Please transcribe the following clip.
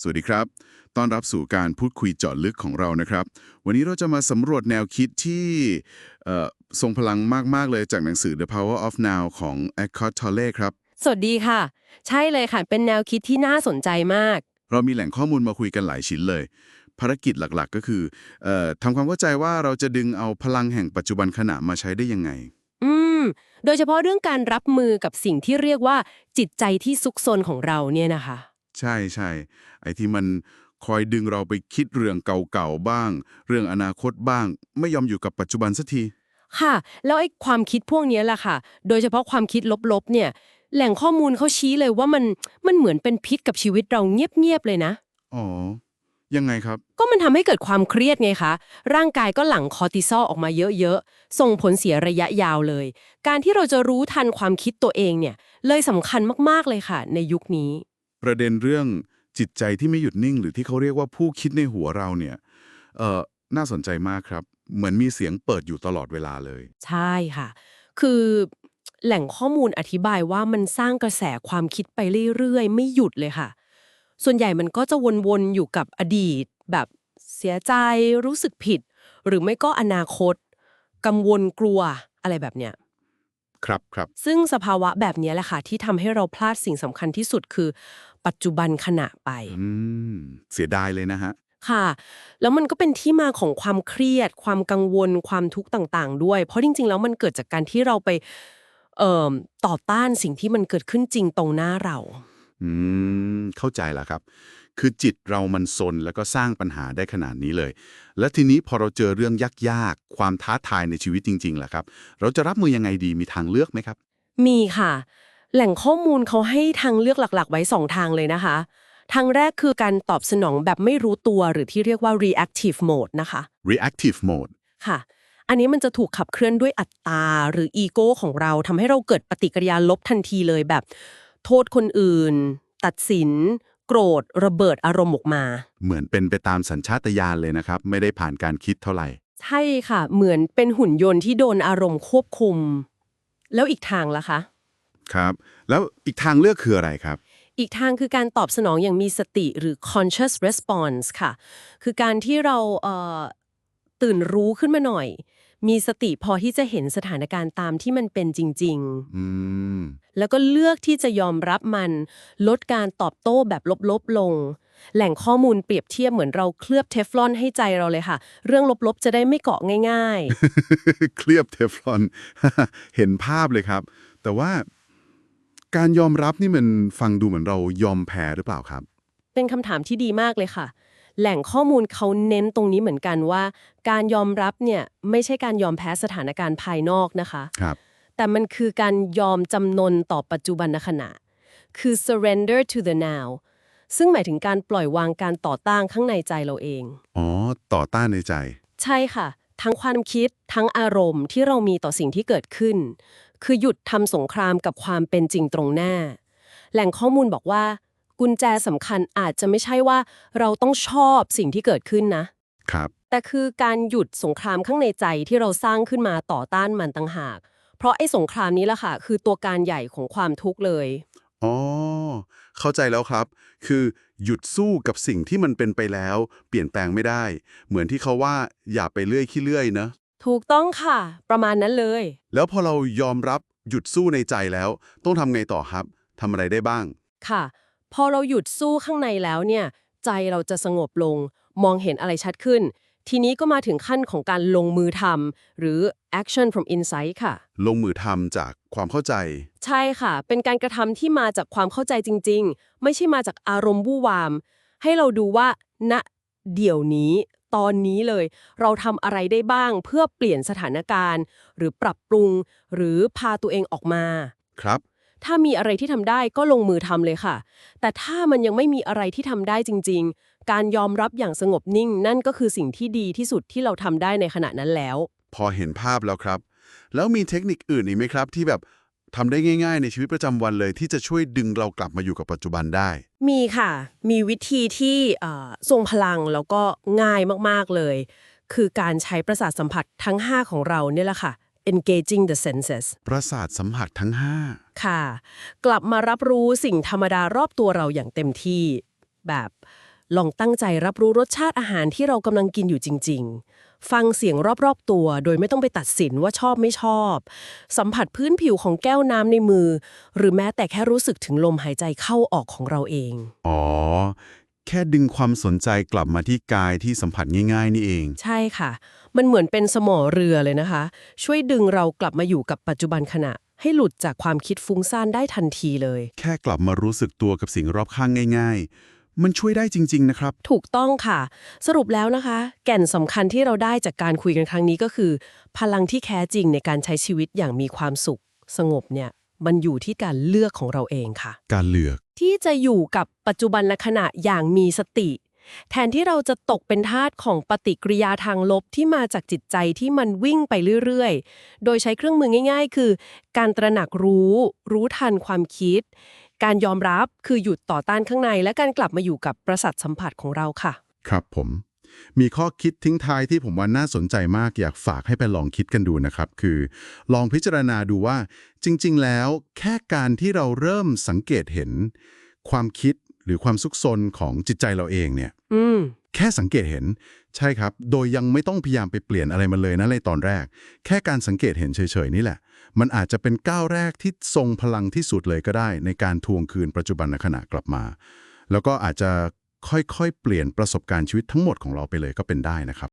สวัสดีครับ ต้อนรับสู่การพูดคุยเจาะลึกของเรานะครับ วันนี้เราจะมาสำรวจแนวคิดที่เอ่อทรงพลังมาก ๆ เลยจากหนังสือ The Power of Now ของ Eckhart Tolle ครับ สวัสดีค่ะ ใช่เลยค่ะ เป็นแนวคิดที่น่าสนใจมาก เรามีแหล่งข้อมูลมาคุยกันหลายชิ้นเลย ภารกิจหลักๆ ก็คือเออทำความเข้าใจว่าเราจะดึงเอาพลังแห่งปัจจุบันขณะมาใช้ได้ยังไง อืม โดยเฉพาะเรื่องการรับมือกับสิ่งที่เรียกว่าจิตใจที่ซุกซนของเราเนี่ยนะคะ ใช่ใช่ไอ้ที่มันคอยดึงเราไปคิดเรื่องเก่าๆบ้าง เรื่องอนาคตบ้าง ไม่ยอมอยู่กับปัจจุบันสักที ค่ะ แล้วไอ้ความคิดพวกเนี้ยแหละค่ะ โดยเฉพาะความคิดลบๆเนี่ย แหล่งข้อมูลเขาชี้เลยว่ามันมันเหมือนเป็นพิษกับชีวิตเราเงียบๆเลยนะ อ๋อ ยังไงครับ ก็มันทำให้เกิดความเครียดไงคะ ร่างกายก็หลั่งคอร์ติซอลออกมาเยอะๆ ส่งผลเสียระยะยาวเลย การที่เราจะรู้ทันความคิดตัวเองเนี่ย เลยสำคัญมากๆเลยค่ะ ในยุคนี้ ประเด็นเรื่องจิตใจที่ไม่หยุดนิ่ง หรือที่เขาเรียกว่าผู้คิดในหัวเราเนี่ยเอ่อน่าสนใจมากครับ เหมือนมีเสียงเปิดอยู่ตลอดเวลาเลย ใช่ค่ะ คือแหล่งข้อมูลอธิบายว่ามันสร้างกระแสความคิดไปเรื่อยๆ ไม่หยุดเลยค่ะ ส่วนใหญ่มันก็จะวนๆ อยู่กับอดีต แบบเสียใจรู้สึกผิด หรือไม่ก็อนาคต กังวลกลัวอะไรแบบเนี้ย ครับครับซึ่งสภาวะแบบนี้แหละค่ะที่ทำให้เราพลาดสิ่งสำคัญที่สุดคือ ปัจจุบันขณะไป อืมเสียดายเลยนะฮะ ค่ะ แล้วมันก็เป็นที่มาของความเครียด ความกังวล ความทุกข์ต่างๆ ด้วย เพราะจริง ๆ แล้วมันเกิดจากการที่เราไปเอ่อต่อต้านสิ่งที่มันเกิดขึ้นจริงตรงหน้าเรา อืมเข้าใจแล้วครับ คือจิตเรามันซนแล้วก็สร้างปัญหาได้ขนาดนี้เลย และทีนี้พอเราเจอเรื่องยากๆ ความท้าทายในชีวิตจริงๆล่ะครับ เราจะรับมือยังไงดีมีทางเลือกไหมครับ มีค่ะ แหล่งข้อมูลเขาให้ทางเลือกหลักๆ ไว้สองทางเลยนะคะ ทางแรกคือการตอบสนองแบบไม่รู้ตัวหรือที่เรียกว่า reactive mode นะคะ reactive mode ค่ะอันนี้มันจะถูกขับเคลื่อนด้วยอัตตาหรืออีโก้ของเราทำให้เราเกิดปฏิกิริยาลบทันทีเลยแบบ โทษคนอื่น ตัดสิน โกรธระเบิดอารมณ์ออกมา เหมือนเป็นไปตามสัญชาตญาณเลยนะครับ ไม่ได้ผ่านการคิดเท่าไหร่ ใช่ค่ะ เหมือนเป็นหุ่นยนต์ที่โดนอารมณ์ควบคุม แล้วอีกทางล่ะคะ ครับ แล้วอีกทางเลือกคืออะไรครับ อีกทางคือการตอบสนองอย่างมีสติหรือ conscious response ค่ะ คือการที่เราเอ่อตื่นรู้ขึ้นมาหน่อย มีสติพอที่จะเห็นสถานการณ์ตามที่มันเป็นจริง อืม ๆ แล้วก็เลือกที่จะยอมรับมัน ลดการตอบโต้แบบลบๆลง แหล่งข้อมูลเปรียบเทียบเหมือนเราเคลือบเทฟลอนให้ใจเราเลยค่ะ เรื่องลบๆจะได้ไม่เกาะง่าย ๆ เคลือบเทฟลอน เห็นภาพเลยครับ แต่ว่าการยอมรับนี่มันฟังดูเหมือนเรายอมแพ้หรือเปล่าครับ เป็นคำถามที่ดีมากเลยค่ะ แหล่งข้อมูลเขาเน้นตรงนี้เหมือนกันว่า การยอมรับเนี่ยไม่ใช่การยอมแพ้สถานการณ์ภายนอกนะคะ ครับ แต่มันคือการยอมจำนนต่อปัจจุบันขณะ คือ surrender to the now ซึ่งหมายถึงการปล่อยวางการต่อต้านข้างในใจเราเอง อ๋อ ต่อต้านในใจ ใช่ค่ะ ทั้งความคิดทั้งอารมณ์ที่เรามีต่อสิ่งที่เกิดขึ้น คือหยุดทำสงครามกับความเป็นจริงตรงหน้า แหล่งข้อมูลบอกว่า กุญแจสำคัญอาจจะไม่ใช่ว่าเราต้องชอบสิ่งที่เกิดขึ้นนะ ครับ แต่คือการหยุดสงครามข้างในใจที่เราสร้างขึ้นมาต่อต้านมันต่างหาก เพราะไอ้สงครามนี้แหละค่ะ คือตัวการใหญ่ของความทุกข์เลย อ๋อ เข้าใจแล้วครับ คือหยุดสู้กับสิ่งที่มันเป็นไปแล้ว เปลี่ยนแปลงไม่ได้ เหมือนที่เขาว่าอย่าไปเลื่อยขี้เลื่อยเนอะถูกต้องค่ะ ประมาณนั้นเลย แล้วพอเรายอมรับหยุดสู้ในใจแล้ว ต้องทำไงต่อครับทำอะไรได้บ้าง ค่ะ พอเราหยุดสู้ข้างในแล้วเนี่ย ใจเราจะสงบลง มองเห็นอะไรชัดขึ้น ทีนี้ก็มาถึงขั้นของการลงมือทำหรือ action from insight ค่ะ ลงมือทำจากความเข้าใจ ใช่ค่ะ เป็นการกระทำที่มาจากความเข้าใจจริง ๆ ไม่ใช่มาจากอารมณ์วู่วาม ให้เราดูว่าณเดี๋ยวนี้ตอนนี้เลย เราทำอะไรได้บ้างเพื่อเปลี่ยนสถานการณ์ หรือปรับปรุง หรือพาตัวเองออกมา ครับ ถ้ามีอะไรที่ทำได้ก็ลงมือทำเลยค่ะ แต่ถ้ามันยังไม่มีอะไรที่ทำได้จริง ๆ การยอมรับอย่างสงบนิ่ง นั่นก็คือสิ่งที่ดีที่สุดที่เราทำได้ในขณะนั้นแล้ว พอเห็นภาพแล้วครับ แล้วมีเทคนิคอื่นอีกไหมครับ ที่แบบทำได้ง่ายๆ ในชีวิตประจำวันเลย ที่จะช่วยดึงเรากลับมาอยู่กับปัจจุบันได้ มีค่ะ มีวิธีที่เอ่อทรงพลังแล้วก็ง่ายมากๆเลย คือการใช้ประสาทสัมผัสทั้ง 5 ของเราเนี่ยแหละค่ะ engaging the senses ประสาทสัมผัสทั้งค่ะ กลับมารับรู้สิ่งธรรมดารอบตัวเราอย่างเต็มที่ แบบลองตั้งใจรับรู้รสชาติอาหารที่เรากำลังกินอยู่จริง ๆ ฟังเสียงรอบๆตัว โดยไม่ต้องไปตัดสินว่าชอบไม่ชอบ สัมผัสพื้นผิวของแก้วน้ำในมือ หรือแม้แต่แค่รู้สึกถึงลมหายใจเข้าออกของเราเอง อ๋อ แค่ดึงความสนใจกลับมาที่กายที่สัมผัสง่ายๆ นี่เอง ใช่ค่ะ มันเหมือนเป็นสมอเรือเลยนะคะ ช่วยดึงเรากลับมาอยู่กับปัจจุบันขณะ ให้หลุดจากความคิดฟุ้งซ่านได้ทันทีเลย แค่กลับมารู้สึกตัวกับสิ่งรอบข้างง่าย ๆ มันช่วยได้จริง ๆ นะครับ ถูกต้องค่ะ สรุปแล้วนะคะ แก่นสำคัญที่เราได้จากการคุยกันครั้งนี้ก็คือ พลังที่แท้จริงในการใช้ชีวิตอย่างมีความสุข สงบเนี่ย มันอยู่ที่การเลือกของเราเองค่ะ การเลือก ที่จะอยู่กับปัจจุบันขณะอย่างมีสติ แทนที่เราจะตกเป็นทาสของปฏิกิริยาทางลบที่มาจากจิตใจที่มันวิ่งไปเรื่อยๆ โดยใช้เครื่องมือง่าย ๆ คือ การตระหนักรู้ รู้ทันความคิด การยอมรับคือหยุดต่อต้านข้างใน และการกลับมาอยู่กับประสัทสัมผัสของเราค่ะ ครับผม มีข้อคิดทิ้งท้ายที่ผมว่าน่าสนใจมากอยากฝากให้ไปลองคิดกันดูนะครับ คือ ลองพิจารณาดูว่าจริง ๆ แล้ว แค่การที่เราเริ่มสังเกตเห็น ความคิดหรือความซุกซนของจิตใจเราเองเนี่ยอืมแค่สังเกตเห็น ใช่ครับ โดยยังไม่ต้องพยายามไปเปลี่ยนอะไรมันเลยนะในตอนแรก แค่การสังเกตเห็นเฉย ๆ นี่แหละ มันอาจจะเป็นก้าวแรกที่ทรงพลังที่สุดเลยก็ได้ ในการทวงคืนปัจจุบันขณะกลับมา แล้วก็อาจจะ ค่อยๆ เปลี่ยนประสบการณ์ชีวิตทั้งหมดของเราไปเลยก็เป็นได้นะครับ